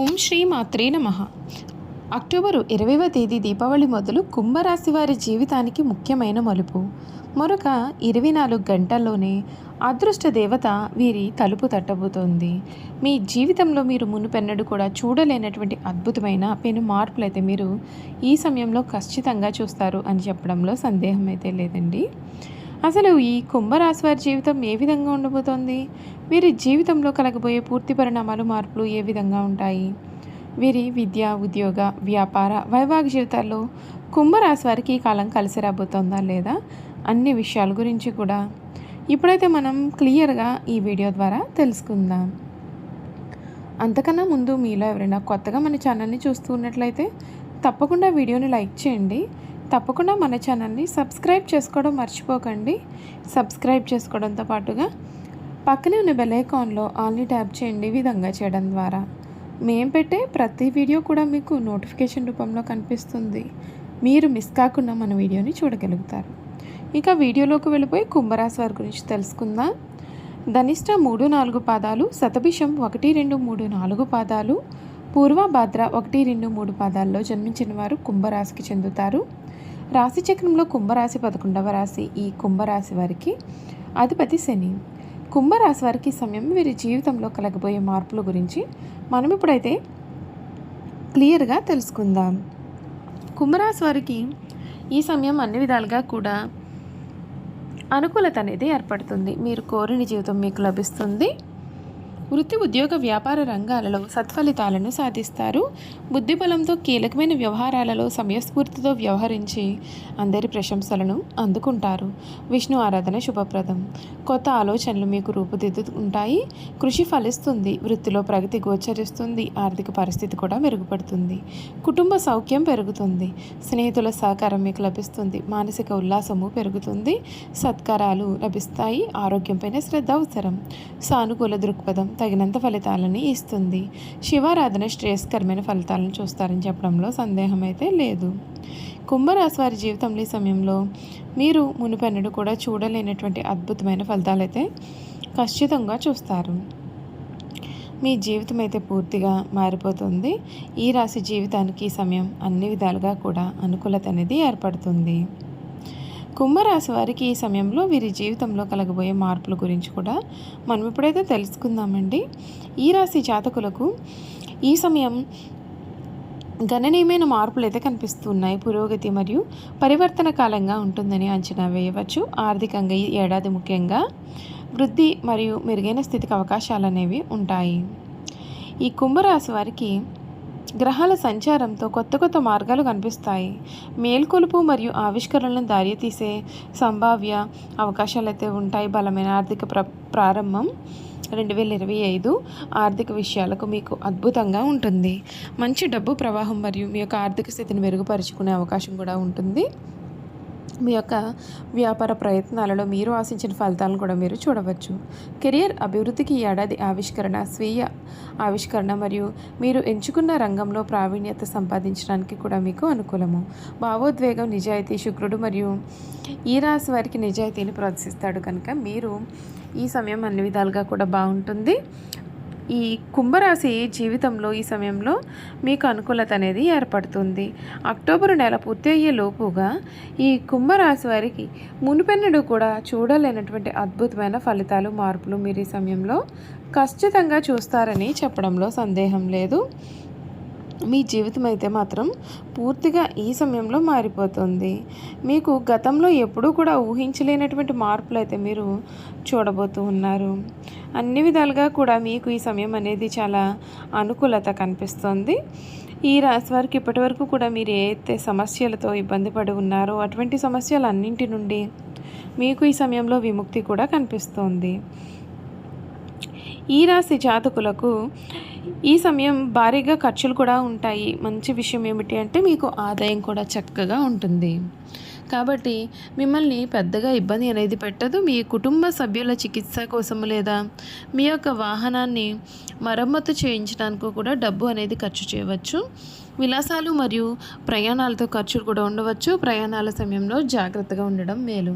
ఓం శ్రీ మాత్రే నమ. అక్టోబరు ఇరవైవ తేదీ దీపావళి మొదలు కుంభరాశి వారి జీవితానికి ముఖ్యమైన మలుపు. మరొక ఇరవై నాలుగు గంటల్లోనే అదృష్ట దేవత వీరి తలుపు తట్టబోతోంది. మీ జీవితంలో మీరు మునుపెన్నడు కూడా చూడలేనటువంటి అద్భుతమైన పెను మార్పులు అయితే మీరు ఈ సమయంలో ఖచ్చితంగా చూస్తారు అని చెప్పడంలో సందేహం అయితే లేదండి. అసలు ఈ కుంభరాశి వారి జీవితం ఏ విధంగా ఉండబోతోంది? వీరి జీవితంలో కలగబోయే పూర్తి పరిణామాలు మార్పులు ఏ విధంగా ఉంటాయి? వీరి విద్య ఉద్యోగ వ్యాపార వైవాహిక జీవితాల్లో కుంభరాశి వారికి ఈ కాలం కలిసి రాబోతోందా లేదా? అన్ని విషయాల గురించి కూడా ఇప్పుడైతే మనం క్లియర్గా ఈ వీడియో ద్వారా తెలుసుకుందాం. అంతకన్నా ముందు మీలో ఎవరైనా కొత్తగా మన ఛానల్ని చూస్తూ ఉన్నట్లయితే తప్పకుండా వీడియోని లైక్ చేయండి. తప్పకుండా మన ఛానల్ని సబ్స్క్రైబ్ చేసుకోవడం మర్చిపోకండి. సబ్స్క్రైబ్ చేసుకోవడంతో పాటుగా పక్కనే ఉన్న బెల్ ఐకాన్లో ఆల్ని ట్యాప్ చేయండి విధంగా చేయడం ద్వారా. మేము పెట్టే ప్రతి వీడియో కూడా మీకు నోటిఫికేషన్ రూపంలో కనిపిస్తుంది. మీరు మిస్ కాకుండా మన వీడియోని చూడగలుగుతారు. ఇక వీడియోలోకి వెళ్ళిపోయి కుంభరాశి వారి గురించి తెలుసుకుందాం. ధనిష్ట మూడు నాలుగు పాదాలు శతభిషం ఒకటి రెండు మూడు నాలుగు పాదాలు పూర్వభాద్ర ఒకటి రెండు మూడు పాదాల్లో జన్మించిన వారు కుంభరాశికి చెందుతారు. రాశి చక్రంలో కుంభరాశి పదకొండవ రాశి. ఈ కుంభరాశి వారికి అధిపతి శని. కుంభరాశి వారికి సమయం వీరి జీవితంలో కలగబోయే మార్పుల గురించి మనం ఇప్పుడైతే క్లియర్గా తెలుసుకుందాం. కుంభరాశి వారికి ఈ సమయం అన్ని విధాలుగా కూడా అనుకూలత అనేది ఏర్పడుతుంది. మీరు కోరిన జీవితం మీకు లభిస్తుంది. వృత్తి ఉద్యోగ వ్యాపార రంగాలలో సత్ఫలితాలను సాధిస్తారు. బుద్ధిబలంతో కీలకమైన వ్యవహారాలలో సమయస్ఫూర్తితో వ్యవహరించి అందరి ప్రశంసలను అందుకుంటారు. విష్ణు ఆరాధన శుభప్రదం. కొత్త ఆలోచనలు మీకు రూపుదిద్దుకుంటాయి కృషి ఫలిస్తుంది. వృత్తిలో ప్రగతి గోచరిస్తుంది. ఆర్థిక పరిస్థితి కూడా మెరుగుపడుతుంది. కుటుంబ సౌఖ్యం పెరుగుతుంది. స్నేహితుల సహకారం మీకు లభిస్తుంది. మానసిక ఉల్లాసము పెరుగుతుంది. సత్కారాలు లభిస్తాయి. ఆరోగ్యంపైన శ్రద్ధ అవసరం. సానుకూల దృక్పథం తగినంత ఫలితాలని ఇస్తుంది. శివారాధన శ్రేయస్కరమైన ఫలితాలను చూస్తారని చెప్పడంలో సందేహం అయితే లేదు. కుంభరాశి వారి జీవితంలో ఈ సమయంలో మీరు మునుపెన్నడు కూడా చూడలేనటువంటి అద్భుతమైన ఫలితాలు అయితే ఖచ్చితంగా చూస్తారు. మీ జీవితం అయితే పూర్తిగా మారిపోతుంది. ఈ రాశి జీవితానికి ఈ సమయం అన్ని విధాలుగా కూడా అనుకూలత అనేది ఏర్పడుతుంది. కుంభరాశి వారికి ఈ సమయంలో వీరి జీవితంలో కలగబోయే మార్పుల గురించి కూడా మనం ఇప్పుడైతే తెలుసుకుందామండి. ఈ రాశి జాతకులకు ఈ సమయం గణనీయమైన మార్పులు అయితే కనిపిస్తున్నాయి. పురోగతి మరియు పరివర్తన కాలంగా ఉంటుందని అంచనా వేయవచ్చు. ఆర్థికంగా ఈ ఏడాది ముఖ్యంగా వృద్ధి మరియు మెరుగైన స్థితికి అవకాశాలు అనేవి ఉంటాయి. ఈ కుంభరాశి వారికి గ్రహాల సంచారంతో కొత్త కొత్త మార్గాలు కనిపిస్తాయి. మేల్కొలుపు మరియు ఆవిష్కరణలను దారితీసే సంభావ్య అవకాశాలు అయితే ఉంటాయి. బలమైన ఆర్థిక ప్ర ప్రారంభం రెండు వేల ఇరవై ఐదు ఆర్థిక విషయాలకు మీకు అద్భుతంగా ఉంటుంది. మంచి డబ్బు ప్రవాహం మరియు మీ యొక్క ఆర్థిక స్థితిని మెరుగుపరుచుకునే అవకాశం కూడా ఉంటుంది. మీ యొక్క వ్యాపార ప్రయత్నాలలో మీరు ఆశించిన ఫలితాలను కూడా మీరు చూడవచ్చు. కెరియర్ అభివృద్ధికి ఈ ఏడాది ఆవిష్కరణ స్వీయ ఆవిష్కరణ మరియు మీరు ఎంచుకున్న రంగంలో ప్రావీణ్యత సంపాదించడానికి కూడా మీకు అనుకూలము. భావోద్వేగం నిజాయితీ శుక్రుడు మరియు ఈ రాశి వారికి నిజాయితీని ప్రోత్సహిస్తాడు కనుక మీరు ఈ సమయం అన్ని విధాలుగా కూడా బాగుంటుంది. ఈ కుంభరాశి జీవితంలో ఈ సమయంలో మీకు అనుకూలత అనేది ఏర్పడుతుంది. అక్టోబర్ నెల పూర్తి అయ్యే లోపుగా ఈ కుంభరాశి వారికి మునుపెన్నడు కూడా చూడలేనటువంటి అద్భుతమైన ఫలితాలు మార్పులు మీరు ఈ సమయంలో ఖచ్చితంగా చూస్తారని చెప్పడంలో సందేహం లేదు. మీ జీవితం అయితే మాత్రం పూర్తిగా ఈ సమయంలో మారిపోతుంది. మీకు గతంలో ఎప్పుడూ కూడా ఊహించలేనటువంటి మార్పులు అయితే మీరు చూడబోతూ ఉన్నారు. అన్ని విధాలుగా కూడా మీకు ఈ సమయం అనేది చాలా అనుకూలత కనిపిస్తుంది. ఈ రాశి వారికి ఇప్పటి వరకు కూడా మీరు ఏదైతే సమస్యలతో ఇబ్బంది పడి ఉన్నారో అటువంటి సమస్యలన్నింటి నుండి మీకు ఈ సమయంలో విముక్తి కూడా కనిపిస్తోంది. ఈ రాశి జాతకులకు ఈ సమయం భారీగా ఖర్చులు కూడా ఉంటాయి. మంచి విషయం ఏమిటి అంటే మీకు ఆదాయం కూడా చక్కగా ఉంటుంది. కాబట్టి మిమ్మల్ని పెద్దగా ఇబ్బంది అనేది పెట్టదు. మీ కుటుంబ సభ్యుల చికిత్స కోసం లేదా మీ యొక్క వాహనాన్ని మరమ్మతు చేయించడానికి కూడా డబ్బు అనేది ఖర్చు చేయవచ్చు. విలాసాలు మరియు ప్రయాణాలతో ఖర్చులు కూడా ఉండవచ్చు. ప్రయాణాల సమయంలో జాగ్రత్తగా ఉండడం మేలు.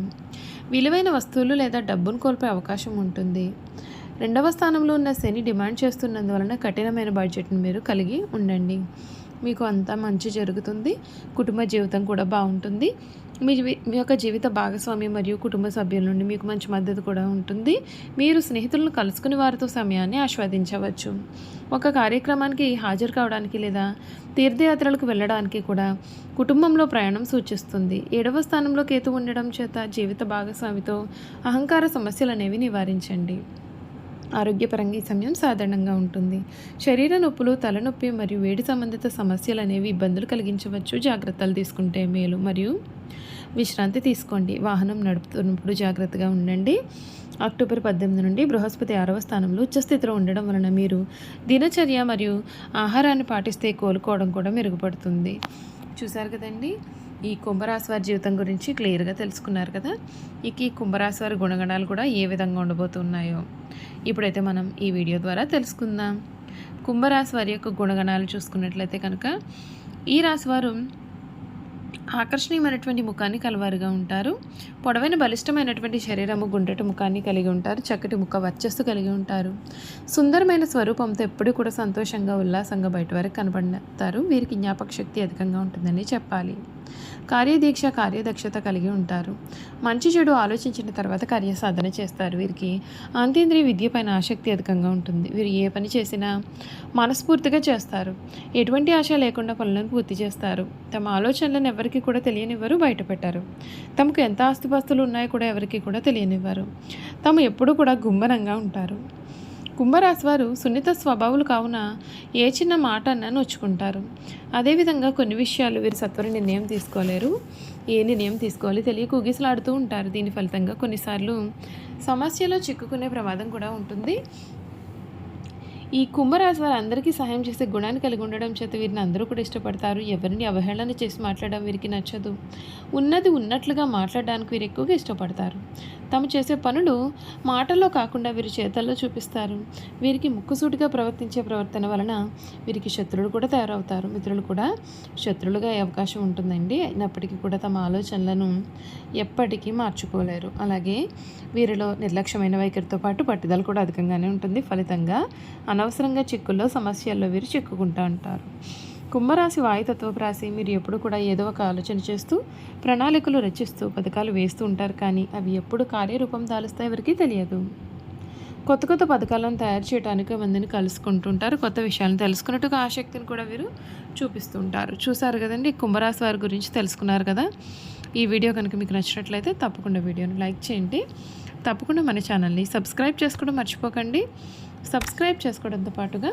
విలువైన వస్తువులు లేదా డబ్బును కోల్పోయే అవకాశం ఉంటుంది. రెండవ స్థానంలో ఉన్న శని డిమాండ్ చేస్తున్నందువలన కఠినమైన బడ్జెట్ను మీరు కలిగి ఉండండి. మీకు అంతా మంచి జరుగుతుంది. కుటుంబ జీవితం కూడా బాగుంటుంది. మీ మీ యొక్క జీవిత భాగస్వామి మరియు కుటుంబ సభ్యుల నుండి మీకు మంచి మద్దతు కూడా ఉంటుంది. మీరు స్నేహితులను కలుసుకుని వారితో సమయాన్ని ఆస్వాదించవచ్చు. ఒక కార్యక్రమానికి హాజరు కావడానికి లేదా తీర్థయాత్రలకు వెళ్ళడానికి కూడా కుటుంబంలో ప్రయాణం సూచిస్తుంది. ఏడవ స్థానంలో కేతు ఉండడం చేత జీవిత భాగస్వామితో అహంకార సమస్యలు అనేవి నివారించండి. ఆరోగ్యపరంగా ఈ సమయం సాధారణంగా ఉంటుంది. శరీర నొప్పులు తలనొప్పి మరియు వేడి సంబంధిత సమస్యలు అనేవి ఇబ్బందులు కలిగించవచ్చు. జాగ్రత్తలు తీసుకుంటే మేలు. మరియు విశ్రాంతి తీసుకోండి. వాహనం నడుపుతున్నప్పుడు జాగ్రత్తగా ఉండండి. అక్టోబర్ పద్దెనిమిది నుండి బృహస్పతి ఆరవ స్థానంలో ఉచ్చస్థితిలో ఉండడం వలన మీరు దినచర్య మరియు ఆహారాన్ని పాటిస్తే కోలుకోవడం కూడా మెరుగుపడుతుంది. చూసారు కదండి? ఈ కుంభరాశి వారి జీవితం గురించి క్లియర్గా తెలుసుకున్నారు కదా. ఇక ఈ కుంభరాశి వారి గుణగణాలు కూడా ఏ విధంగా ఉండబోతున్నాయో ఇప్పుడైతే మనం ఈ వీడియో ద్వారా తెలుసుకుందాం. కుంభరాశి వారి యొక్క గుణగణాలు చూసుకున్నట్లయితే కనుక ఈ రాశి వారు ఆకర్షణీయమైనటువంటి ముఖాన్ని కలవారుగా ఉంటారు. పొడవైన బలిష్టమైనటువంటి శరీరము గుండ్రటి ముఖాన్ని కలిగి ఉంటారు. చక్కటి ముఖ వర్చస్సు కలిగి ఉంటారు. సుందరమైన స్వరూపంతో ఎప్పుడూ కూడా సంతోషంగా ఉల్లాసంగా బయట వరకు కనబడతారు. వీరికి జ్ఞాపక శక్తి అధికంగా ఉంటుందని చెప్పాలి. కార్యదీక్ష కార్యదక్షత కలిగి ఉంటారు. మంచి చెడు ఆలోచించిన తర్వాత కార్యసాధన చేస్తారు వీరికి. అంతేంద్రియ విద్య పైన ఆసక్తి అధికంగా ఉంటుంది. వీరు ఏ పని చేసినా మనస్ఫూర్తిగా చేస్తారు. ఎటువంటి ఆశ లేకుండా పనులను పూర్తి చేస్తారు. తమ ఆలోచనలను ఎవరికి కూడా తెలియనివ్వరు బయటపెట్టారు. తమకు ఎంత ఆస్తిపాస్తులు ఉన్నాయో కూడా ఎవరికి కూడా తెలియనివ్వరు. తాము ఎప్పుడూ కూడా గుమ్మరంగా ఉంటారు. కుంభరాశి వారు సున్నిత స్వభావులు కావున ఏ చిన్న మాట అన్నా నొచ్చుకుంటారు. అదేవిధంగా కొన్ని విషయాలు వీరు సత్వర నిర్ణయం తీసుకోలేరు. ఏ నిర్ణయం తీసుకోవాలి తెలియక ఊగిసలాడుతూ ఉంటారు. దీని ఫలితంగా కొన్నిసార్లు సమస్యలో చిక్కుకునే ప్రమాదం కూడా ఉంటుంది. ఈ కుంభరాశి వారు అందరికీ సహాయం చేసే గుణాన్ని కలిగి ఉండడం చేత వీరిని అందరూ కూడా ఇష్టపడతారు. ఎవరిని అవహేళన చేసి మాట్లాడడం వీరికి నచ్చదు. ఉన్నది ఉన్నట్లుగా మాట్లాడడానికి వీరు ఎక్కువగా ఇష్టపడతారు. తాము చేసే పనులు మాటల్లో కాకుండా వీరి చేతల్లో చూపిస్తారు. వీరికి ముక్కుసూటిగా ప్రవర్తించే ప్రవర్తన వలన వీరికి శత్రువులు కూడా తయారవుతారు. మిత్రులు కూడా శత్రులుగా అయ్యే అవకాశం ఉంటుందండి. అయినప్పటికీ కూడా తమ ఆలోచనలను ఎప్పటికీ మార్చుకోలేరు. అలాగే వీరిలో నిర్లక్ష్యమైన వైఖరితో పాటు పట్టుదల కూడా అధికంగానే ఉంటుంది. ఫలితంగా అనవసరంగా చిక్కుల్లో సమస్యల్లో వీరు చిక్కుకుంటూ ఉంటారు. కుంభరాశి వాయుతత్వపు రాశి మీరు ఎప్పుడు కూడా ఏదో ఒక ఆలోచన చేస్తూ ప్రణాళికలు రచిస్తూ పథకాలు వేస్తూ ఉంటారు. కానీ అవి ఎప్పుడు కార్యరూపం దాలుస్తాయి ఎవరికీ తెలియదు. కొత్త కొత్త పథకాలను తయారు చేయడానికి మందిని కలుసుకుంటుంటారు కొత్త విషయాలను తెలుసుకున్నట్టుగా ఆసక్తిని కూడా వీరు చూపిస్తుంటారు చూసారు కదండి? కుంభరాశి వారి గురించి తెలుసుకున్నారు కదా? ఈ వీడియో కనుక మీకు నచ్చినట్లయితే తప్పకుండా వీడియోని లైక్ చేయండి. తప్పకుండా మన ఛానల్ని సబ్స్క్రైబ్ చేసుకోవడం మర్చిపోకండి. సబ్స్క్రైబ్ చేసుకోవడంతో పాటుగా